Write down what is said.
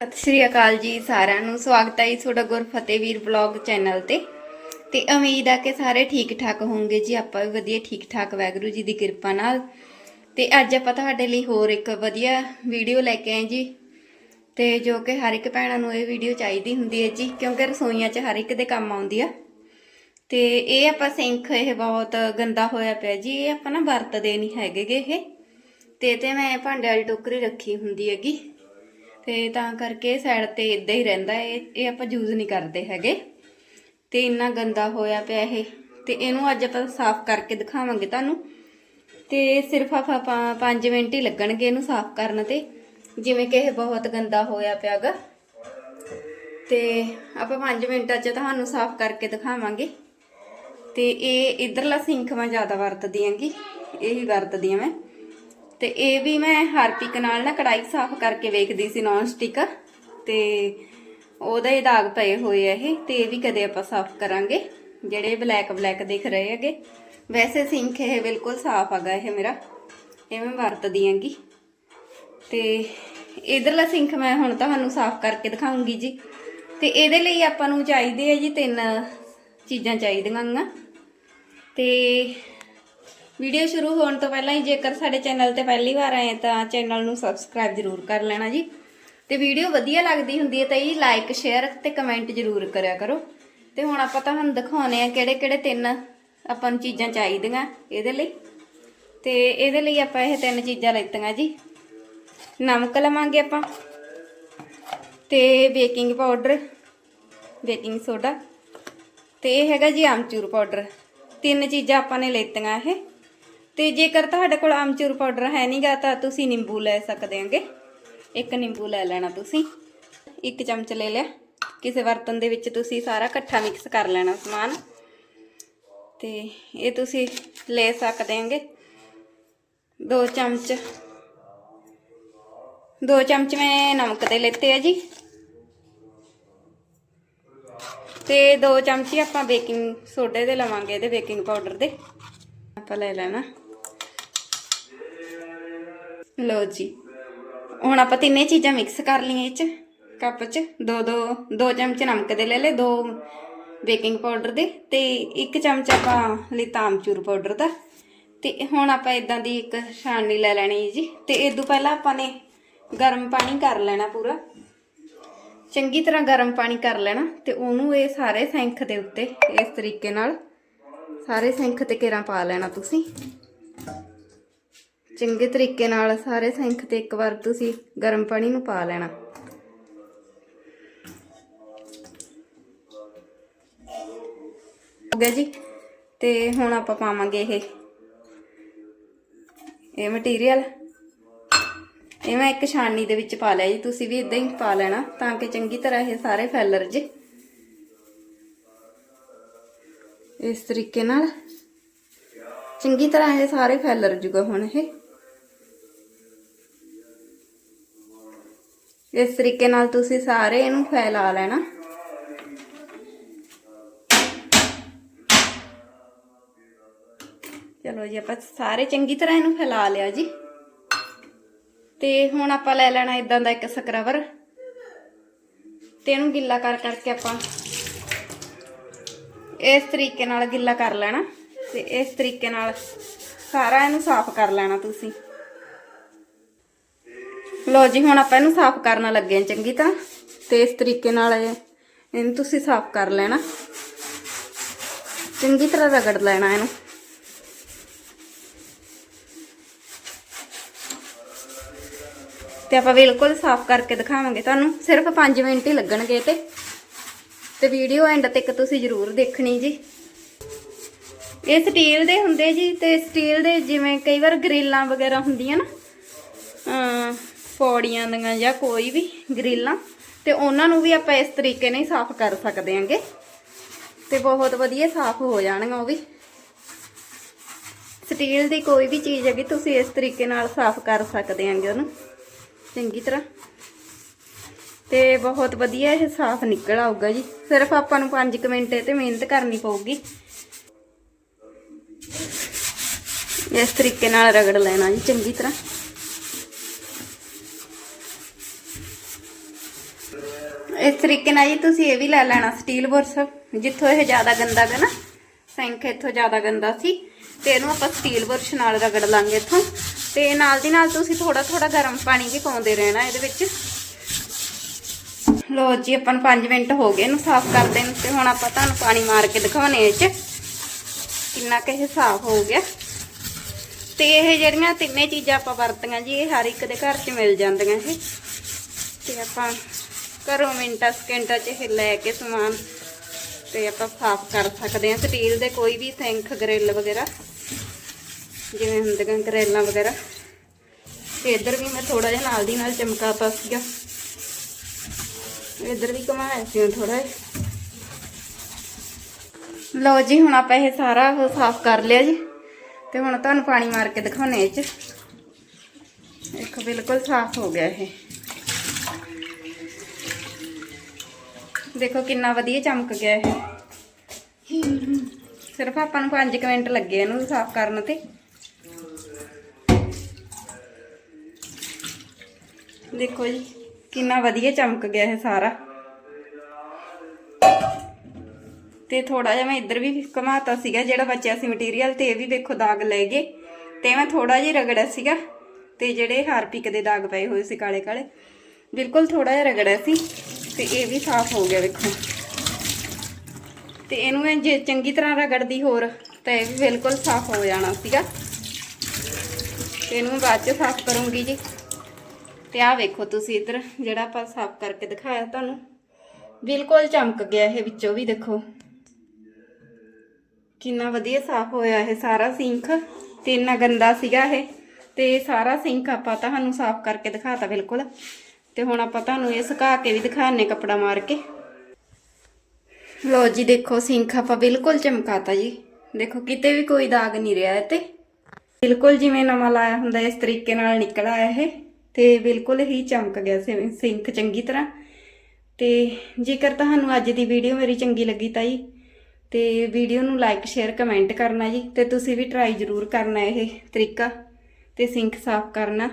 ਸਤਿ ਸ਼੍ਰੀ ਅਕਾਲ ਜੀ ਸਾਰਿਆਂ ਨੂੰ। ਸਵਾਗਤ ਹੈ ਜੀ ਤੁਹਾਡਾ ਗੁਰਫਤਿਹਵੀਰ ਵਲੌਗ ਚੈਨਲ ਤੇ। ਤੇ ਉਮੀਦ ਆ ਕਿ ਸਾਰੇ ਠੀਕ ਠਾਕ ਹੋਵੋਗੇ ਜੀ। ਆਪਾਂ ਵੀ ਵਧੀਆ ਠੀਕ ਠਾਕ ਵੈਗਰੂ ਜੀ ਦੀ ਕਿਰਪਾ ਨਾਲ। ਤੇ ਅੱਜ ਆਪਾਂ ਤੁਹਾਡੇ ਲਈ ਹੋਰ ਇੱਕ ਵਧੀਆ ਵੀਡੀਓ ਲੈ ਕੇ ਆਏ ਜੀ। ਤੇ ਜੋ ਕਿ ਹਰ ਇੱਕ ਭੈਣਾਂ ਨੂੰ ਇਹ ਵੀਡੀਓ ਚਾਹੀਦੀ ਹੁੰਦੀ ਹੈ ਜੀ, ਕਿਉਂਕਿ ਰਸੋਈਆਂ 'ਚ ਹਰ ਇੱਕ ਦੇ ਕੰਮ ਆਉਂਦੀ ਆ। ਤੇ ਇਹ ਆਪਾਂ ਸਿੰਖ ਇਹ ਬਹੁਤ ਗੰਦਾ ਹੋਇਆ ਪਿਆ ਜੀ। ਇਹ ਆਪਾਂ ਨਾ ਵਰਤਦੇ ਨਹੀਂ ਹੈਗੇਗੇ ਇਹ। ਤੇ ਤੇ ਮੈਂ ਭਾਂਡੇ ਵਾਲੀ ਟੋਕਰੀ ਰੱਖੀ ਹੁੰਦੀ ਹੈਗੀ। ਤੇ ਤਾਂ ਕਰਕੇ ਸਾਈਡ ਤੇ ਇਦਾਂ ਹੀ ਰਹਿੰਦਾ ਇਹ ਇਹ ਆਪਾਂ ਯੂਜ਼ ਨਹੀਂ ਕਰਦੇ ਹੈਗੇ। ਤੇ ਇੰਨਾ ਗੰਦਾ ਹੋਇਆ ਪਿਆ ਇਹ, ਤੇ ਇਹਨੂੰ ਅੱਜ ਆਪਾਂ ਸਾਫ਼ ਕਰਕੇ ਦਿਖਾਵਾਂਗੇ ਤੁਹਾਨੂੰ। ਤੇ ਸਿਰਫ ਆਪਾਂ 5 ਮਿੰਟ ਹੀ ਲੱਗਣਗੇ ਇਹਨੂੰ ਸਾਫ਼ ਕਰਨ ਤੇ, ਜਿਵੇਂ ਕਿ ਇਹ ਬਹੁਤ ਗੰਦਾ ਹੋਇਆ ਪਿਆਗਾ। ਤੇ ਆਪਾਂ 5 ਮਿੰਟਾਂ 'ਚ ਤੁਹਾਨੂੰ ਸਾਫ਼ ਕਰਕੇ ਦਿਖਾਵਾਂਗੇ। ਤੇ ਇਹ ਇਧਰਲਾ ਸਿੰਖ ਮੈਂ ਜ਼ਿਆਦਾ ਵਰਤਦੀ ਆਂਗੀ ਇਹੀ ਵਰਤਦੀ ਆ ਮੈਂ। ਤੇ ਇਹ ਵੀ ਮੈਂ ਹਾਰਪਿਕ ਨਾਲ ਨਾ ਕੜਾਈ ਸਾਫ਼ ਕਰਕੇ ਵੇਖਦੀ ਸੀ ਨੌਨ ਸਟਿਕ ਤੇ ਉਹਦਾ ਹੀ ਦਾਗ ਪਏ ਹੋਏ ਆ ਇਹ, ਤੇ ਇਹ ਵੀ ਕਦੇ ਆਪਾਂ ਸਾਫ਼ ਕਰਾਂਗੇ। ਜਿਹੜੇ ਬਲੈਕ ਬਲੈਕ ਦਿਖ ਰਹੇ ਹੈਗੇ, ਵੈਸੇ ਸਿੰਕ ਇਹ ਬਿਲਕੁਲ ਸਾਫ਼ ਹੈਗਾ ਇਹ ਮੇਰਾ। ਇਹ ਮੈਂ ਵਰਤਦੀ ਆਂਗੀ ਤੇ ਇਧਰਲਾ ਸਿੰਕ ਮੈਂ ਹੁਣ ਤੁਹਾਨੂੰ ਸਾਫ਼ ਕਰਕੇ ਦਿਖਾਉਂਗੀ ਜੀ। ਤੇ ਇਹਦੇ ਲਈ ਆਪਾਂ ਨੂੰ ਚਾਹੀਦੇ ਆ ਜੀ ਤਿੰਨ ਚੀਜ਼ਾਂ ਚਾਹੀਦੀਆਂ ਆਂ ਤੇ ਵੀਡੀਓ ਸ਼ੁਰੂ ਹੋਣ ਤੋਂ ਪਹਿਲਾਂ ਹੀ ਜੇਕਰ ਸਾਡੇ ਚੈਨਲ ਤੇ ਪਹਿਲੀ ਵਾਰ ਆਏ ਤਾਂ ਚੈਨਲ ਨੂੰ ਸਬਸਕ੍ਰਾਈਬ ਜ਼ਰੂਰ ਕਰ ਲੈਣਾ ਜੀ। ਤੇ ਵੀਡੀਓ ਵਧੀਆ ਲੱਗਦੀ ਹੁੰਦੀ ਹੈ ਤਾਂ ਇਹ ਲਾਈਕ ਸ਼ੇਅਰ ਤੇ ਕਮੈਂਟ ਜ਼ਰੂਰ ਕਰਿਆ ਕਰੋ। ਤੇ ਹੁਣ ਆਪਾਂ ਤੁਹਾਨੂੰ ਦਿਖਾਉਨੇ ਆ ਕਿਹੜੇ ਕਿਹੜੇ ਤਿੰਨ ਆਪਾਂ ਨੂੰ ਚੀਜ਼ਾਂ ਚਾਹੀਦੀਆਂ ਇਹਦੇ ਲਈ। ਤੇ ਇਹਦੇ ਲਈ ਆਪਾਂ ਇਹ ਤਿੰਨ ਚੀਜ਼ਾਂ ਲੈਤੀਆਂ ਜੀ। ਨਮਕ ਲਵਾਂਗੇ ਆਪਾਂ। ਤੇ ਬੇਕਿੰਗ ਪਾਊਡਰ ਬੇਕਿੰਗ ਸੋਡਾ ਤੇ ਇਹ ਹੈਗਾ ਜੀ ਆਮਚੂਰ ਪਾਊਡਰ ਤਿੰਨ ਚੀਜ਼ਾਂ ਆਪਾਂ ਨੇ ਲੈਤੀਆਂ ਇਹ। ਤੇ ਜੇਕਰ ਤੁਹਾਡੇ ਕੋਲ ਆਮਚੂਰ ਪਾਊਡਰ ਹੈ ਨਹੀਂਗਾ ਤਾਂ ਤੁਸੀਂ ਨਿੰਬੂ ਲੈ ਸਕਦੇ ਹੋਗੇ। ਇੱਕ ਨਿੰਬੂ ਲੈ ਲੈਣਾ ਤੁਸੀਂ। ਇੱਕ ਚਮਚ ਲੈ ਲਿਆ। ਕਿਸੇ ਬਰਤਨ ਦੇ ਵਿੱਚ ਤੁਸੀਂ ਸਾਰਾ ਇਕੱਠਾ ਮਿਕਸ ਕਰ ਲੈਣਾ ਸਮਾਨ। ਤੇ ਇਹ ਤੁਸੀਂ ਲੈ ਸਕਦੇ ਹੋਗੇ। ਦੋ ਚਮਚ। ਦੋ ਚਮਚ ਮੈਂ ਨਮਕ ਦੇ ਲੈਤੇ ਆ ਜੀ। ਤੇ ਦੋ ਚਮਚੀ ਆਪਾਂ ਬੇਕਿੰਗ ਸੋਡੇ ਦੇ ਲਵਾਂਗੇ ਇਹਦੇ ਬੇਕਿੰਗ ਪਾਊਡਰ ਦੇ। ਆਪਾਂ ਲੈ ਲੈਣਾ। ਲਓ ਜੀ। ਹੁਣ ਆਪਾਂ ਤਿੰਨੇ ਚੀਜ਼ਾਂ ਮਿਕਸ ਕਰ ਲਈਆਂ ਇਹ ਚ, ਕੱਪ ਚ। ਦੋ ਦੋ ਦੋ ਚਮਚ ਨਮਕ ਦੇ ਲੈ ਲੈ ਦੋ ਬੇਕਿੰਗ ਪਾਊਡਰ ਦੇ ਤੇ ਇੱਕ ਚਮਚ ਆਪਾਂ ਲਈ ਆਮਚੂਰ ਪਾਊਡਰ ਦਾ। ਤੇ ਹੁਣ ਆਪਾਂ ਇਦਾਂ ਦੀ ਇੱਕ ਛਾਨਣੀ ਲੈ ਲੈਣੀ ਹੈ ਜੀ। ਤੇ ਤੋਂ ਪਹਿਲਾਂ ਆਪਾਂ ਨੇ ਗਰਮ ਪਾਣੀ ਕਰ ਲੈਣਾ ਪੂਰਾ। ਚੰਗੀ ਤਰ੍ਹਾਂ ਗਰਮ ਪਾਣੀ ਕਰ ਲੈਣਾ ਤੇ ਉਹਨੂੰ ਇਹ ਸਾਰੇ ਸਿੰਖ ਦੇ ਉੱਤੇ ਇਸ ਤਰੀਕੇ ਨਾਲ, ਸਾਰੇ ਸਿੰਖ ਤੇ ਕੇਰਾਂ ਪਾ ਲੈਣਾ ਤੁਸੀਂ। ਚੰਗੇ ਤਰੀਕੇ ਨਾਲ ਸਾਰੇ ਸਿੰਖ ਤੇ ਇੱਕ ਵਾਰ ਤੁਸੀਂ ਗਰਮ ਪਾਣੀ ਨੂੰ ਪਾ ਲੈਣਾ। ਹੋ ਗਿਆ ਜੀ। ਤੇ ਹੁਣ ਆਪਾਂ ਪਾਵਾਂਗੇ ਇਹ। ਇਹ ਮਟੀਰੀਅਲ ਇਹ ਮੈਂ ਇੱਕ ਛਾਨਣੀ ਦੇ ਵਿੱਚ ਪਾ ਲਿਆ ਜੀ। ਤੁਸੀਂ ਵੀ ਇਦਾਂ ਹੀ ਪਾ ਲੈਣਾ ਤਾਂ ਕਿ ਚੰਗੀ ਤਰ੍ਹਾਂ ਇਹ ਸਾਰੇ ਫੈਲਰ ਜੇ। ਇਸ ਤਰੀਕੇ ਨਾਲ। ਚੰਗੀ ਤਰ੍ਹਾਂ ਇਹ ਸਾਰੇ ਫੈਲਰ ਜੂਗਾ ਹੁਣ ਇਹ। ਇਸ ਤਰੀਕੇ ਨਾਲ ਤੁਸੀਂ ਸਾਰੇ ਇਹਨੂੰ ਫੈਲਾ ਲੈਣਾ। ਚਲੋ ਜੀ, ਆਪਾਂ ਸਾਰੇ ਚੰਗੀ ਤਰ੍ਹਾਂ ਇਹਨੂੰ ਫੈਲਾ ਲਿਆ ਜੀ। ਤੇ ਹੁਣ ਆਪਾਂ ਲੈ ਲੈਣਾ ਇਦਾਂ ਦਾ ਇੱਕ ਸਕਰਬਰ। ਤੇ ਇਹਨੂੰ ਗਿੱਲਾ ਕਰ ਕਰਕੇ ਆਪਾਂ ਇਸ ਤਰੀਕੇ ਨਾਲ ਗਿੱਲਾ ਕਰ ਲੈਣਾ। ਤੇ ਇਸ ਤਰੀਕੇ ਨਾਲ ਸਾਰਾ ਇਹਨੂੰ ਸਾਫ਼ ਕਰ ਲੈਣਾ ਤੁਸੀਂ। ਲੋ ਜੀ, ਹੁਣ ਆਪਾਂ ਇਹਨੂੰ ਸਾਫ਼ ਕਰਨ ਲੱਗੇ ਹਾਂ ਚੰਗੀ ਤਰ੍ਹਾਂ। ਤੇ ਇਸ ਤਰੀਕੇ ਨਾਲ ਇਹਨੂੰ ਤੁਸੀਂ ਸਾਫ਼ ਕਰ ਲੈਣਾ। ਚੰਗੀ ਤਰ੍ਹਾਂ ਰਗੜ ਲੈਣਾ ਇਹਨੂੰ। ਤੇ ਆਪਾਂ ਬਿਲਕੁਲ ਸਾਫ਼ ਕਰਕੇ ਦਿਖਾਵਾਂਗੇ ਤੁਹਾਨੂੰ। ਸਿਰਫ 5 ਮਿੰਟ ਹੀ ਲੱਗਣਗੇ ਤੇ। ਤੇ ਵੀਡੀਓ ਐਂਡ ਤੱਕ ਤੁਸੀਂ ਜ਼ਰੂਰ ਦੇਖਣੀ ਜੀ। ਇਹ ਸਟੀਲ ਦੇ ਹੁੰਦੇ ਜੀ, ਤੇ ਸਟੀਲ ਦੇ ਜਿਵੇਂ ਕਈ ਵਾਰ ਗ੍ਰਿਲਾਂ ਵਗੈਰਾ ਹੁੰਦੀਆਂ ਨਾ ਅਮ ਪੌੜੀਆਂ ਦੀਆਂ ਜਾਂ ਕੋਈ ਵੀ ਗ੍ਰਿਲਾਂ, ਤੇ ਉਹਨਾਂ ਨੂੰ ਵੀ ਆਪਾਂ ਇਸ ਤਰੀਕੇ ਨਾਲ ਸਾਫ਼ ਕਰ ਸਕਦੇ ਹਾਂਗੇ। ਤੇ ਬਹੁਤ ਵਧੀਆ ਸਾਫ਼ ਹੋ ਜਾਣਗੇ ਉਹ ਵੀ। ਸਟੀਲ ਦੀ ਕੋਈ ਵੀ ਚੀਜ਼ ਹੈਗੀ, ਤੁਸੀਂ ਇਸ ਤਰੀਕੇ ਨਾਲ ਸਾਫ਼ ਕਰ ਸਕਦੇ ਹਾਂਗੇ ਉਹਨੂੰ। ਚੰਗੀ ਤਰ੍ਹਾਂ। ਤੇ ਬਹੁਤ ਵਧੀਆ ਇਹ ਸਾਫ਼ ਨਿਕਲ ਆਊਗਾ ਜੀ। ਸਿਰਫ ਆਪਾਂ ਨੂੰ 5 ਮਿੰਟ ਤੇ ਮਿਹਨਤ ਕਰਨੀ ਪਊਗੀ। ਇਸ ਤਰੀਕੇ ਨਾਲ ਰਗੜ ਲੈਣਾ ਜੀ, ਚੰਗੀ ਤਰ੍ਹਾਂ। ਇਸ ਤਰੀਕੇ ਨਾਲ ਜੀ ਤੁਸੀਂ ਇਹ ਵੀ ਲੈ ਲੈਣਾ ਸਟੀਲ ਬੁਰਸ਼ ਜਿੱਥੋਂ ਇਹ ਜ਼ਿਆਦਾ ਗੰਦਾ ਹੈ ਨਾ ਸਿੰਕ ਇੱਥੋਂ ਜ਼ਿਆਦਾ ਗੰਦਾ ਸੀ, ਤੇ ਇਹਨੂੰ ਆਪਾਂ ਸਟੀਲ ਬੁਰਸ਼ ਨਾਲ ਰਗੜ ਲਾਂਗੇ ਇੱਥੋਂ, ਤੇ ਨਾਲ ਦੀ ਨਾਲ ਤੁਸੀਂ ਥੋੜਾ ਥੋੜਾ ਗਰਮ ਪਾਣੀ ਵੀ ਪਾਉਂਦੇ ਰਹਿਣਾ ਇਹਦੇ ਵਿੱਚ। ਲੋ ਜੀ, ਆਪਾਂ ਨੂੰ 5 ਮਿੰਟ ਹੋ ਗਏ ਇਹਨੂੰ ਸਾਫ਼ ਕਰਦੇ ਨੂੰ, ਤੇ ਹੁਣ ਆਪਾਂ ਤੁਹਾਨੂੰ ਪਾਣੀ ਮਾਰ ਕੇ ਦਿਖਾਉਣੇ ਇਹ ਚ, ਕਿੰਨਾ ਕੁ ਇਹ ਸਾਫ਼ ਹੋ ਗਿਆ। ਤੇ ਇਹ ਜਿਹੜੀਆਂ ਤਿੰਨੇ ਚੀਜ਼ਾਂ ਆਪਾਂ ਵਰਤੀਆਂ ਜੀ, ਇਹ ਹਰ ਇੱਕ ਦੇ ਘਰ 'ਚ ਮਿਲ ਜਾਂਦੀਆਂ ਇਹ ਤੇ ਆਪਾਂ ਘਰੋਂ ਮਿੰਟਾਂ ਸਕਿੰਟਾਂ 'ਚ ਇਹ ਲੈ ਕੇ ਸਮਾਨ ਤੇ ਆਪਾਂ ਸਾਫ਼ ਕਰ ਸਕਦੇ ਹਾਂ। ਸਟੀਲ ਦੇ ਕੋਈ ਵੀ ਸਿੰਕ, ਗ੍ਰਿਲ ਵਗੈਰਾ, ਜਿਵੇਂ ਹੁੰਦੀਆਂ ਗ੍ਰਿਲਾਂ ਵਗੈਰਾ। ਤੇ ਇੱਧਰ ਵੀ ਮੈਂ ਥੋੜਾ ਜਿਹਾ ਨਾਲ ਦੀ ਨਾਲ ਚਮਕਾਤਾ ਸੀਗਾ। ਇੱਧਰ ਵੀ ਘੁਮਾਇਆ ਸੀ ਥੋੜਾ ਜਿਹਾ। ਲਓ ਜੀ, ਹੁਣ ਆਪਾਂ ਇਹ ਸਾਰਾ ਉਹ ਸਾਫ਼ ਕਰ ਲਿਆ ਜੀ। ਤੇ ਹੁਣ ਤੁਹਾਨੂੰ ਪਾਣੀ ਮਾਰ ਕੇ ਦਿਖਾਉਣੇ ਇਹ ਚ। ਦੇਖੋ ਬਿਲਕੁਲ ਸਾਫ਼ ਹੋ ਗਿਆ ਇਹ। ਦੇਖੋ ਕਿੰਨਾ ਵਧੀਆ ਚਮਕ ਗਿਆ ਇਹ। ਸਿਰਫ ਆਪਾਂ ਨੂੰ 5 ਮਿੰਟ ਲੱਗੇ ਇਹਨੂੰ ਸਾਫ਼ ਕਰਨ ਤੇ। ਦੇਖੋ ਜੀ, ਕਿੰਨਾ ਵਧੀਆ ਚਮਕ ਗਿਆ ਇਹ ਸਾਰਾ। ਤੇ ਥੋੜਾ ਜਿਹਾ ਮੈਂ ਇੱਧਰ ਵੀ ਘਮਾਤਾ ਸੀਗਾ, ਜਿਹੜਾ ਬਚਿਆ ਸੀ ਮਟੀਰੀਅਲ ਤੇ ਇਹ ਵੀ ਦੇਖੋ ਦਾਗ ਲੈ ਗਏ। ਤੇ ਮੈਂ ਥੋੜਾ ਜਿਹਾ ਰਗੜਿਆ ਸੀਗਾ, ਤੇ ਜਿਹੜੇ ਹਾਰਪਿਕ ਦੇ ਦਾਗ ਪਏ ਹੋਏ ਸੀ ਕਾਲੇ ਕਾਲੇ ਬਿਲਕੁਲ ਥੋੜਾ ਜਿਹਾ ਰਗੜਿਆ ਸੀ। ਤੇ ਇਹ ਵੀ ਸਾਫ਼ ਹੋ ਗਿਆ ਵੇਖੋ। ਤੇ ਇਹਨੂੰ ਮੈਂ ਜੇ ਚੰਗੀ ਤਰ੍ਹਾਂ ਰਗੜਦੀ ਹੋਰ, ਤਾਂ ਇਹ ਵੀ ਬਿਲਕੁਲ ਸਾਫ਼ ਹੋ ਜਾਣਾ ਸੀਗਾ। ਤੇ ਇਹਨੂੰ ਮੈਂ ਬਾਅਦ ਚ ਸਾਫ਼ ਕਰੂੰਗੀ ਜੀ। ਤੇ ਆਹ ਵੇਖੋ ਤੁਸੀਂ ਇੱਧਰ, ਜਿਹੜਾ ਆਪਾਂ ਸਾਫ਼ ਕਰਕੇ ਦਿਖਾਇਆ ਤੁਹਾਨੂੰ। ਬਿਲਕੁਲ ਚਮਕ ਗਿਆ ਇਹ ਵਿੱਚੋਂ ਵੀ ਦੇਖੋ। ਕਿੰਨਾ ਵਧੀਆ ਸਾਫ਼ ਹੋਇਆ ਇਹ ਸਾਰਾ ਸਿੰਕ। ਤੇ ਇੰਨਾ ਗੰਦਾ ਸੀਗਾ ਇਹ। ਤੇ ਸਾਰਾ ਸਿੰਕ ਆਪਾਂ ਤੁਹਾਨੂੰ ਸਾਫ਼ ਕਰਕੇ ਦਿਖਾਤਾ ਬਿਲਕੁਲ। ਤੇ ਹੁਣ ਆਪਾਂ ਤੁਹਾਨੂੰ ਇਹ ਸੁਕਾ ਕੇ ਵੀ ਦਿਖਾਣੇ ਕੱਪੜਾ ਮਾਰ ਕੇ। ਲੋ ਜੀ, ਦੇਖੋ, ਸਿੰਖ ਆਪਾਂ ਬਿਲਕੁਲ ਚਮਕਾਤਾ ਜੀ। ਦੇਖੋ, ਕਿਤੇ ਵੀ ਕੋਈ ਦਾਗ ਨਹੀਂ ਰਿਹਾ ਇਹ ਤੇ ਬਿਲਕੁਲ ਜਿਵੇਂ ਨਵਾਂ ਲਾਇਆ ਹੁੰਦਾ, ਇਸ ਤਰੀਕੇ ਨਾਲ ਨਿਕਲ ਆਇਆ ਇਹ। ਤੇ ਬਿਲਕੁਲ ਹੀ ਚਮਕ ਗਿਆ ਸੀ- ਸਿੰਕ ਚੰਗੀ ਤਰ੍ਹਾਂ। ਤੇ ਜੇਕਰ ਤੁਹਾਨੂੰ ਅੱਜ ਦੀ ਵੀਡੀਓ ਮੇਰੀ ਚੰਗੀ ਲੱਗੀ ਤਾਂ ਜੀ, ਤੇ ਵੀਡੀਓ ਨੂੰ ਲਾਈਕ ਸ਼ੇਅਰ ਕਮੈਂਟ ਕਰਨਾ ਜੀ। ਤੇ ਤੁਸੀਂ ਵੀ ਟਰਾਈ ਜ਼ਰੂਰ ਕਰਨਾ ਇਹ ਤਰੀਕਾ, ਤੇ ਸਿੰਕ ਸਾਫ਼ ਕਰਨਾ।